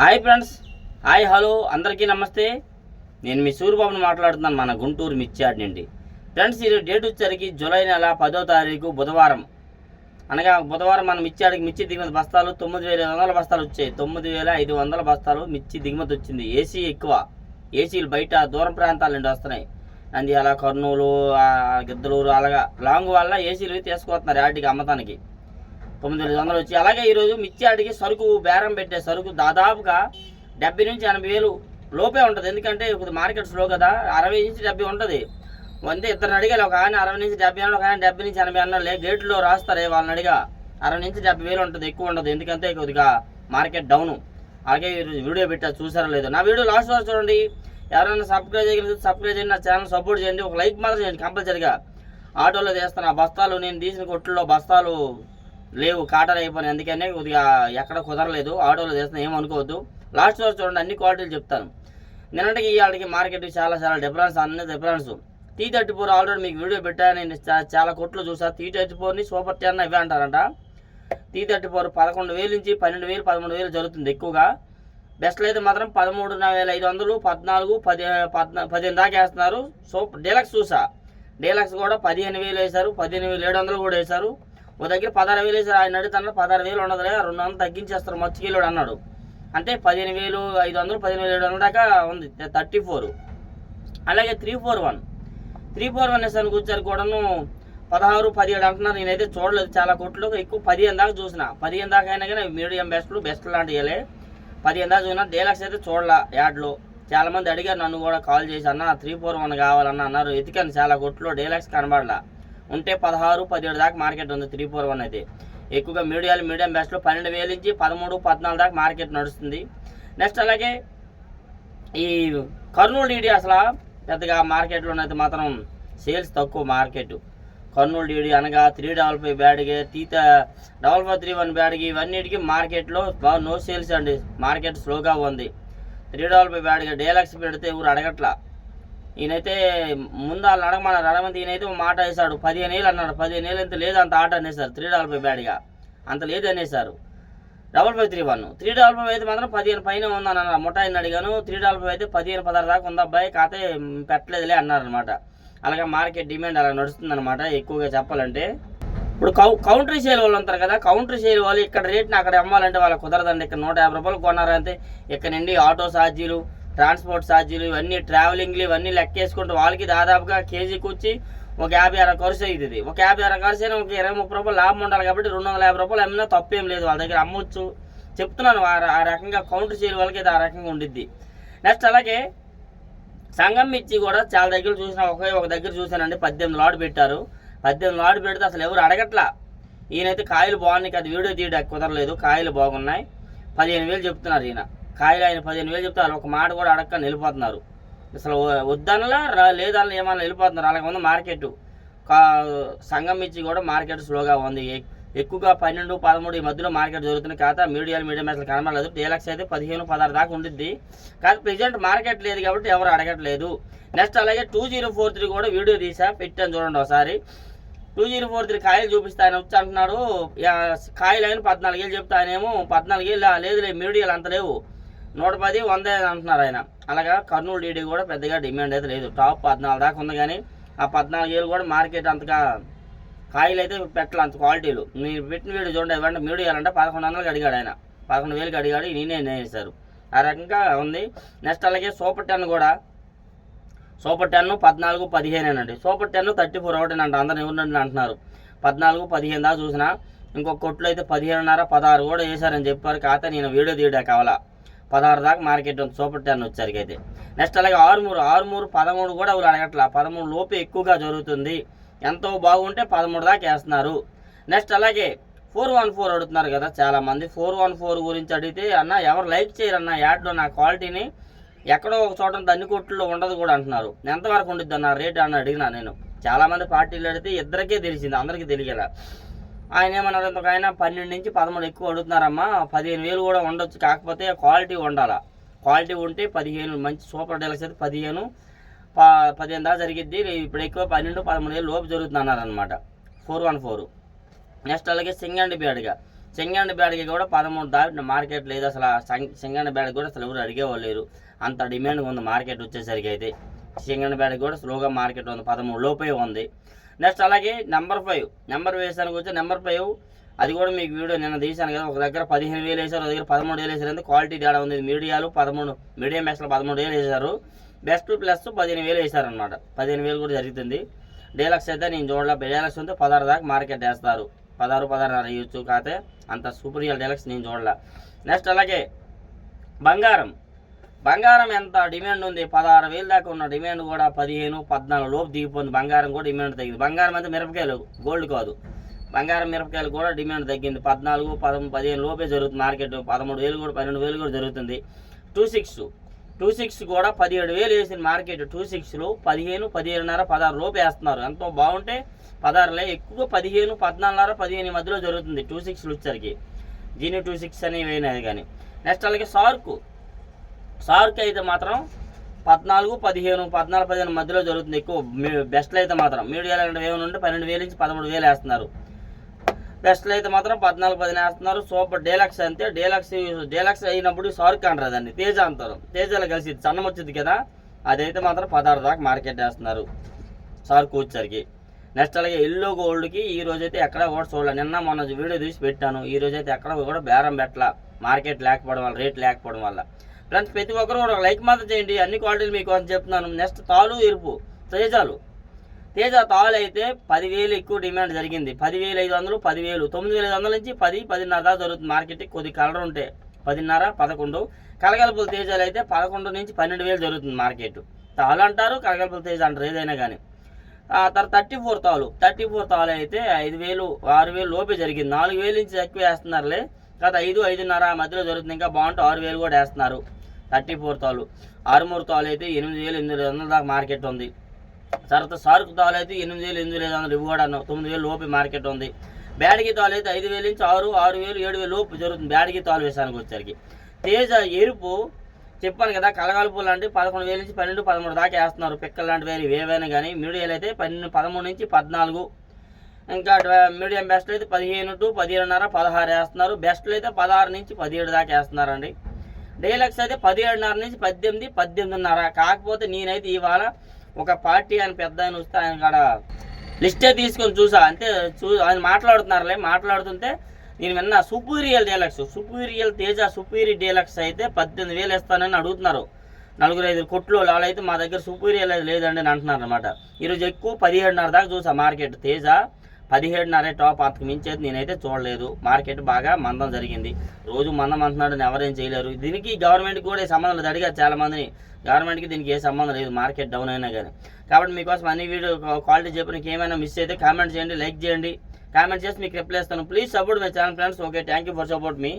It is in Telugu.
హాయ్ ఫ్రెండ్స్ హాయ్ హలో అందరికీ నమస్తే. నేను మీ సూర్యబాబుని మాట్లాడుతున్నాను మన గుంటూరు మిర్చాడ్ నుండి. ఫ్రెండ్స్ ఈరోజు డేట్ వచ్చేసరికి జూలై నెల పదో తారీఖు బుధవారం. అనగా బుధవారం మనం మిర్చాడికి మిర్చి దిగుమతి బస్తాలు తొమ్మిది వేల వందల బస్తాలు వచ్చాయి. తొమ్మిది వేల ఐదు వందల బస్తాలు మిర్చి దిగుమతి వచ్చింది. ఏసీ ఎక్కువ. ఏసీలు బయట దూరం ప్రాంతాల నుండి వస్తున్నాయి. నంద్యాల కర్నూలు గిద్దలూరు అలాగా. లాంగ్ వల్ల ఏసీలు తీసుకొస్తున్నారు యాటికి అమ్మతానికి. తొమ్మిది వందలు వచ్చి అలాగే ఈరోజు మిర్చాడికి సరుకు బేరం పెట్టే సరుకు దాదాపుగా డెబ్బై నుంచి ఎనభై వేలు లోపే ఉంటుంది. ఎందుకంటే ఇప్పుడు మార్కెట్ స్లో కదా అరవై నుంచి డెబ్బై ఉంటుంది. అంతే ఇద్దరు అడిగాలి ఒక ఆయన అరవై నుంచి డెబ్బై అన్న ఒక ఆయన డెబ్బై నుంచి ఎనభై అన్న లే గేట్లో రాస్తారే వాళ్ళని అడిగా. అరవై నుంచి డెబ్బై వేలు ఉంటుంది ఎక్కువ ఉండదు ఎందుకంటే కొద్దిగా మార్కెట్ డౌను అలాగే వీడియో పెట్టా చూసారో లేదు. నా వీడియో లాస్ట్ వరకు చూడండి. ఎవరైనా సబ్స్క్రైబ్ చేయగలిగితే సబ్స్క్రైబ్ చేయండి నా ఛానల్ సపోర్ట్ చేయండి ఒక లైక్ మాత్రం చేయండి కంపల్సరిగా ఆటోలో చేస్తాను ఆ బస్తాలు నేను తీసిన కొట్టుల్లో బస్తాలు లేవు కాటలు అయిపోయినాయి. అందుకనే కొద్దిగా ఎక్కడ కుదరలేదు. ఆటోలో చేస్తున్నా ఏమనుకోవద్దు లాస్ట్ రోజు చూడండి అన్ని క్వాలిటీలు చెప్తాను. నిన్నటికి ఇవాళకి మార్కెట్ చాలా చాలా డిఫరెన్స్ అన్ని difference T thirty four already మీకు వీడియో పెట్టాను నేను చాలా కొట్లు చూసా. టీ థర్టీ ఫోర్ని సూపర్ టెన్ ఇవే అంటారంట. టీ థర్టీ ఫోర్ పదకొండు వేలు నుంచి పన్నెండు వేలు పదమూడు వేలు జరుగుతుంది ఎక్కువగా. బెస్ట్ అయితే మాత్రం పదమూడు వేల ఐదు వందలు పద్నాలుగు పది పద్నా పదిహేను దాకా వేస్తున్నారు. సూపర్ డీలక్స్ చూసా. డీలక్స్ కూడా పదిహేను వేలు వేశారు పదిహేను వేలు ఏడు వందలు కూడా వేశారు. ఓ దగ్గర పదహారు వేలు వేసి ఆయన అడుగుతున్నారు పదహారు వేలు ఉండదులే రెండు వందలు తగ్గించేస్తారు మచ్చికిలోడు అన్నాడు. అంటే పదిహేను వేలు ఐదు వందలు పదిహేను వేలు ఏడు వందల దాకా ఉంది థర్టీ ఫోర్. అలాగే three four one. Three four one వేసాను కూర్చారు కూడాను పదహారు పదిహేడు అంటున్నారు. నేనైతే చూడలేదు చాలా కోట్లు ఎక్కువ పదిహేను దాకా చూసిన. పదిహేను దాకా అయినా కానీ మీడియం బెస్ట్లు బెస్ట్ లాంటివి పదిహేను దాకా చూసిన. డేలాక్స్ అయితే చూడలా యాడ్లో. చాలా మంది అడిగారు నన్ను కూడా కాల్ చేసి అన్న త్రీ ఫోర్ వన్ కావాలన్న అన్నారు. ఎతికాను చాలా కొట్లో డేలాక్స్ కనబడలా. ఉంటే పదహారు పదిహేడు దాకా మార్కెట్ ఉంది త్రీ ఫోర్ వన్ అయితే. ఎక్కువగా మీడియాలు మీడియం బెస్ట్లో పన్నెండు వేల నుంచి పదమూడు పద్నాలుగు దాకా మార్కెట్ నడుస్తుంది. నెక్స్ట్ అలాగే ఈ కర్నూలు డీడీ అసలు పెద్దగా మార్కెట్లో ఉన్నది మాత్రం సేల్స్ తక్కువ మార్కెట్. కర్నూలు డీడీ అనగా త్రీ డబల్ ఫైవ్ బ్యాడ్కి తీత డబల్ ఫైవ్ త్రీ వన్ బ్యాడ్కి ఇవన్నిటికీ మార్కెట్లో బాగా నో సేల్స్ అండి. మార్కెట్ స్లోగా ఉంది. త్రీ డబల్ ఫైవ్ బ్యాడ్కి డేలక్స్ పెడితే ఊరు అడగట్లా. ఈయనైతే ముందు వాళ్ళు అడగమన్నారు. నడమంది ఈయనైతే మాట వేశాడు. పదిహేను ఏళ్ళు అన్నాడు. పదిహేను ఏళ్ళు ఎంత లేదు అంత ఆట అనేసారు త్రీ డబల్ ఫైవ్ బ్యాడ్గా. అంత లేదు అనేసారు double five three one. Three double five అయితే మాత్రం పదిహేను పైన ఉందని అన్నారు ముఠాయిని అడిగాను. త్రీ డబల్ ఫైవ్ అయితే పదిహేను పదహారు దాకా ఉంది. అబ్బాయి కాతే పెట్టలేదులే అన్నారనమాట అలాగే మార్కెట్ డిమాండ్ అలా నడుస్తుందన్నమాట. ఎక్కువగా చెప్పాలంటే. ఇప్పుడు కౌ కౌంటరీ సేల్ వాళ్ళు అంటారు కదా కౌంటరీ సేల్ వాళ్ళు ఇక్కడ రేట్ని అక్కడ అమ్మాలంటే వాళ్ళకి కుదరదండి. ఇక్కడ నూట యాభై రూపాయలు కొన్నారంటే ఇక్కడ నుండి ఆటో ఛార్జీలు ట్రాన్స్పోర్ట్ ఛార్జీలు ఇవన్నీ ట్రావెలింగ్లు ఇవన్నీ లెక్కేసుకుంటూ వాళ్ళకి దాదాపుగా కేజీకి వచ్చి ఒక యాభై అరవై ఖర్చు అవుతుంది ఒక యాభై అరవై ఖర్చు అయినా ఒక ఇరవై ముప్పై రూపాయలు లాభం ఉండాలి కాబట్టి రెండు వందల యాభై రూపాయలు అమ్మినా తప్పేం లేదు వాళ్ళ దగ్గర అమ్మొచ్చు. చెప్తున్నాను ఆ ఆ రకంగా కౌంటర్ చేయడం వాళ్ళకి అయితే ఆ రకంగా ఉండిద్ది. నెక్స్ట్ అలాగే సంఘం ఇచ్చి కూడా చాలా దగ్గర చూసిన ఒకే ఒక దగ్గర చూశానండి పద్దెనిమిది లాడ్ పెట్టారు. పద్దెనిమిది లాడ్ పెడితే అసలు ఎవరు అడగట్లా. ఈయనైతే కాయలు బాగున్నాయి కదా వీడియో తీయడానికి కుదరలేదు కాయలు బాగున్నాయి. పదిహేను వేలు చెప్తున్నారు ఈయన. కాయలు ఆయన పదిహేను వేలు చెప్తే వాళ్ళు ఒక మాట కూడా అడగక వెళ్ళిపోతున్నారు అసలు వద్దనలా రా- లేదనలా ఏమన్నా వెళ్ళిపోతున్నారు అలాగే ఉంది మార్కెట్? కా సంఘం ఇచ్చి కూడా మార్కెట్ స్లోగా ఉంది. ఎక్కువగా పన్నెండు పదమూడు ఈ మధ్యలో మార్కెట్ జరుగుతుంది కాదా మీడియాలు మీడియం అసలు కనబడలేదు డీలక్స్ అయితే పదిహేను పదహారు దాకా ఉండిద్ది. కానీ ప్రజెంట్ మార్కెట్ లేదు కాబట్టి ఎవరు అడగట్లేదు. నెక్స్ట్ అలాగే టూ జీరో ఫోర్ త్రీ కూడా వీడియో తీసా పెట్టాను చూడండి ఒకసారి. టూ జీరో ఫోర్ త్రీ కాయలు చూపిస్తా ఆయన వచ్చి అంటున్నాడు. కాయలు అయిన పద్నాలుగు వేలు చెప్తా ఆయనేమో పద్నాలుగు వేలు లేదు లేదు మీడియాలు అంత లేవు. నూట పది వంద అంటున్నారు ఆయన. అలాగా కర్నూలు డీడీ కూడా పెద్దగా డిమాండ్ అయితే లేదు. టాప్ పద్నాలుగు దాకా ఉంది కానీ ఆ పద్నాలుగు వేలు కూడా మార్కెట్ అంతగా కాయలు అయితే పెట్టాలి అంత క్వాలిటీలు మీరు పెట్టిన వీడియో చూడండి ఇవ్వండి మీడు ఇవ్వాలంటే పదకొండు వందలకి అడిగాడు ఆయన. పదకొండు వేలకి అడిగాడు నేనే వేశారు. ఆ రకంగా ఉంది. నెక్స్ట్ అలాగే సూపర్ టెన్ కూడా. సూపర్ టెన్ పద్నాలుగు పదిహేనేనండి సూపర్ టెన్ థర్టీ ఫోర్ ఒకటేనంట అందరు ఎవరినండి అంటున్నారు. పద్నాలుగు పదిహేను దాకా చూసిన ఇంకొక కొట్లు అయితే పదిహేనున్నర పదహారు కూడా వేశారని చెప్పారు. కాకపోతే నేను వీడియో తీయడా కావాలా? పదహారు దాకా మార్కెట్ ఉంది. సూపర్ టెన్ వచ్చేసరికైతే అయితే. నెక్స్ట్ అలాగే ఆరుమూరు ఆరుమూరు పదమూడు కూడా ఎవరు అడగట్లా. పదమూడు లోపు ఎక్కువగా జరుగుతుంది. ఎంతో బాగుంటే పదమూడు దాకా వేస్తున్నారు. నెక్స్ట్ అలాగే ఫోర్ వన్ ఫోర్ అడుగుతున్నారు కదా చాలామంది. ఫోర్ వన్ ఫోర్ గురించి అడిగితే అన్న ఎవరు లైక్ చేయరు అన్న యాడ్లో నా క్వాలిటీని ఎక్కడో ఒక చోట అన్ని కొట్టుల్లో ఉండదు కూడా అంటున్నారు. ఎంతవరకు ఉండిద్ది అన్న రేట్? అని అడిగినా నేను. చాలామంది పార్టీలు అడిగితే ఇద్దరికే తెలిసింది అందరికీ తెలియలా. ఆయన ఏమన్నారు ఒక ఆయన పన్నెండు నుంచి పదమూడు ఎక్కువ అడుగుతున్నారమ్మా పదిహేను వేలు కూడా ఉండొచ్చు కాకపోతే క్వాలిటీ ఉండాలా క్వాలిటీ ఉంటే పదిహేను మంచి సూపర్ డీలక్స్ అయితే పదిహేను ప పదిహేను దాకా జరిగిద్ది. ఇప్పుడు ఎక్కువ పన్నెండు పదమూడు వేలు లోపు జరుగుతుంది అన్నారనమాట ఫోర్ వన్ ఫోర్. నెక్స్ట్ అలాగే సింగండి బ్యాడ్గా. సింగండి బ్యాడ్కి కూడా పదమూడు దాటిన మార్కెట్ లేదు. అసలు ఆ సింగండి బ్యాడ్ కూడా అసలు ఎవరు అడిగేవాళ్ళు లేరు. అంత డిమాండ్ ఉంది మార్కెట్ వచ్చేసరికి అయితే. సింగండి బ్యాడ్ కూడా స్లోగా మార్కెట్ ఉంది. పదమూడు లోపే ఉంది. నెక్స్ట్ అలాగే నెంబర్ ఫైవ్. నెంబర్ వేసానికి వచ్చి నెంబర్ ఫైవ్. అది కూడా మీకు వీడియో నిన్న తీశాను కదా ఒక దగ్గర పదిహేను వేలు వేసారు ఒక దగ్గర పదమూడు వేలు వేశారు. అంటే క్వాలిటీ తేడా ఉంది. మీడియాలు పదమూడు మీడియం బెస్ట్లో పదమూడు వేలు వేశారు. బెస్ట్ ప్లస్ పదిహేను వేలు వేసారనమాట పదిహేను వేలు కూడా జరుగుతుంది. డీలక్స్ అయితే నేను చూడలే డీలక్స్ ఉంటే పదహారు దాకా మార్కెట్ వేస్తారు. పదహారు పదహారున్నర వేయచ్చు కాకపోతే అంత సూపర్ రియల్ డీలక్స్ నేను చూడలే. నెక్స్ట్ అలాగే బంగారం. బంగారం ఎంత? డిమాండ్ ఉంది. పదహారు వేలు దాకా ఉన్న డిమాండ్ కూడా పదిహేను పద్నాలుగు లోపు దిగిపోయింది. బంగారం కూడా డిమాండ్ తగ్గింది. బంగారం అయితే మిరపకాయలు గోల్డ్ కాదు. బంగారం మిరపకాయలు కూడా డిమాండ్ తగ్గింది. పద్నాలుగు పదమూడు పదిహేను లోపే జరుగుతుంది మార్కెట్. పదమూడు వేలు కూడా పన్నెండు వేలు కూడా జరుగుతుంది. టూ సిక్స్ టూ సిక్స్ కూడా పదిహేడు వేలు వేసిన మార్కెట్. టూ సిక్స్లో పదిహేను పదిహేనున్నర పదహారు లోపు వేస్తున్నారు. ఎంతో బాగుంటే పదహారులే ఎక్కువ పదిహేను పద్నాలుగున్నర పదిహేను మధ్యలో జరుగుతుంది. టూ సిక్స్లు వచ్చరికి జీని టూ సిక్స్ అనేవి అయినాయి కానీ. నెక్స్ట్ అలాగే సార్కు సార్కి అయితే మాత్రం పద్నాలుగు పదిహేను పద్నాలుగు పదిహేను మధ్యలో జరుగుతుంది ఎక్కువ. బెస్ట్లు అయితే మాత్రం మీడియాలో అంటే వేలు నుండి పన్నెండు వేలు నుంచి పదమూడు వేలు వేస్తున్నారు. బెస్ట్లు అయితే మాత్రం పద్నాలుగు పదిహేను వేస్తున్నారు. సూపర్ డీలక్స్ అంతే. డీలక్స్ డీలక్స్ అయినప్పుడు సార్క్ అంటారు దాన్ని. తేజ అంటారు. తేజలో కలిసి సన్నం వచ్చింది కదా అదైతే మాత్రం పదహారు దాకా మార్కెట్ వేస్తున్నారు సార్క్. వచ్చరికి నెక్స్ట్ అలాగే ఎల్లో గోల్డ్కి ఈ రోజైతే ఎక్కడ కూడా చూడలే. నిన్న మొన్న వీడియో తీసి పెట్టాను. ఈ రోజైతే ఎక్కడ కూడా బేరం పెట్టాల. మార్కెట్ లేకపోవడం వల్ల రేట్ లేకపోవడం వల్ల. ఫ్రెండ్స్ ప్రతి ఒక్కరు కూడా ఒక లైక్ మాత్రం చేయండి. అన్ని క్వాలిటీలు మీకు అని చెప్తున్నాను. నెక్స్ట్ తాలు ఎరుపు. తేజాలు. తేజ తాలు అయితే పదివేలు ఎక్కువ డిమాండ్ జరిగింది. పదివేలు ఐదు వందలు పదివేలు. తొమ్మిది వేల ఐదు వందల నుంచి పది పదిన్నర దాకా జరుగుతుంది. మార్కెట్ కొద్ది కలర్ ఉంటే పదిన్నర పదకొండు. కలగలుపుల తేజాలు అయితే పదకొండు నుంచి పన్నెండు వేలు జరుగుతుంది మార్కెట్ తాలు అంటారు కలగలుపుల తేజ అంటారు ఏదైనా కానీ. తర్వాత థర్టీ ఫోర్ తాలు. థర్టీ ఫోర్ తాలు అయితే ఐదు వేలు ఆరు వేలు లోపే జరిగింది. నాలుగు వేలు నుంచి ఎక్కువ వేస్తున్నారులే. కాదు ఐదు ఐదున్నర మధ్యలో జరుగుతుంది. ఇంకా బాగుంటే ఆరు వేలు కూడా వేస్తున్నారు. థర్టీ ఫోర్ తాలు. ఆరుమూరు తాలు అయితే ఎనిమిది వేలు ఎనిమిది వందల దాకా మార్కెట్ ఉంది. తర్వాత సారుకు తాలు అయితే ఎనిమిది వేలు ఎనిమిది వేల ఐదు వందలు ఇవి కూడా తొమ్మిది వేలు లోపు మార్కెట్ ఉంది. బ్యాడిగి తాలు అయితే ఐదు వేలు నుంచి ఆరు ఆరు వేలు ఏడు వేలు లోపు జరుగుతుంది బ్యాడిగి తాలు వేసానికి వచ్చరికి తేజ ఎరుపు చెప్పాను కదా కలగాలుపు లాంటి పదకొండు వేల నుంచి పన్నెండు పదమూడు దాకా వేస్తున్నారు. పిక్కలు లాంటి వేలు ఏవైనా కానీ మీడియాలు అయితే పన్నెండు పదమూడు నుంచి పద్నాలుగు. ఇంకా మీడియం బెస్ట్లు అయితే పదిహేను టు పదిహేనున్నర పదహారు వేస్తున్నారు. బెస్ట్లు అయితే పదహారు నుంచి పదిహేడు దాకా వేస్తున్నారండి. డీలక్స్ అయితే పదిహేడున్నర నుంచి పద్దెనిమిది పద్దెనిమిదిన్నర. కాకపోతే నేనైతే ఇవాళ ఒక పార్టీ అని పెద్ద ఆయన వస్తే ఆయన కాడ లిస్టే తీసుకొని చూసా. అంతే చూ ఆయన మాట్లాడుతున్నారులే మాట్లాడుతుంటే నేను విన్నా సుపీరియల్ డీలక్స్ సుపీరియల్ తేజ సుపీరియర్ డీలక్స్ అయితే పద్దెనిమిది వేలు ఇస్తానని అడుగుతున్నారు. నలుగురు ఐదు కొట్లు వాళ్ళైతే మా దగ్గర సుపీరియల్ లేదండి అని అంటున్నారు అనమాట ఈరోజు ఎక్కువ పదిహేడున్నర దాకా చూసా మార్కెట్ తేజ. పదిహేడున్నర టాప్ అంతకు మించి అయితే నేనైతే చూడలేదు. మార్కెట్ బాగా మందం జరిగింది. రోజు మందం అంటున్నాడు ఎవరేం చేయలేరు. దీనికి గవర్నమెంట్కి కూడా సంబంధం లేదు. అడిగారు చాలా మందిని గవర్నమెంట్కి దీనికి ఏ సంబంధం లేదు. మార్కెట్ డౌన్ అయినా కానీ కాబట్టి మీకోసం అన్ని వీడియో క్వాలిటీ చెప్పడానికి ఏమైనా మిస్ అయితే కామెంట్ చేయండి లైక్ చేయండి. కామెంట్ చేసి మీకు రిప్లై ఇస్తాను. Please support my channel friends. Okay thank you for support me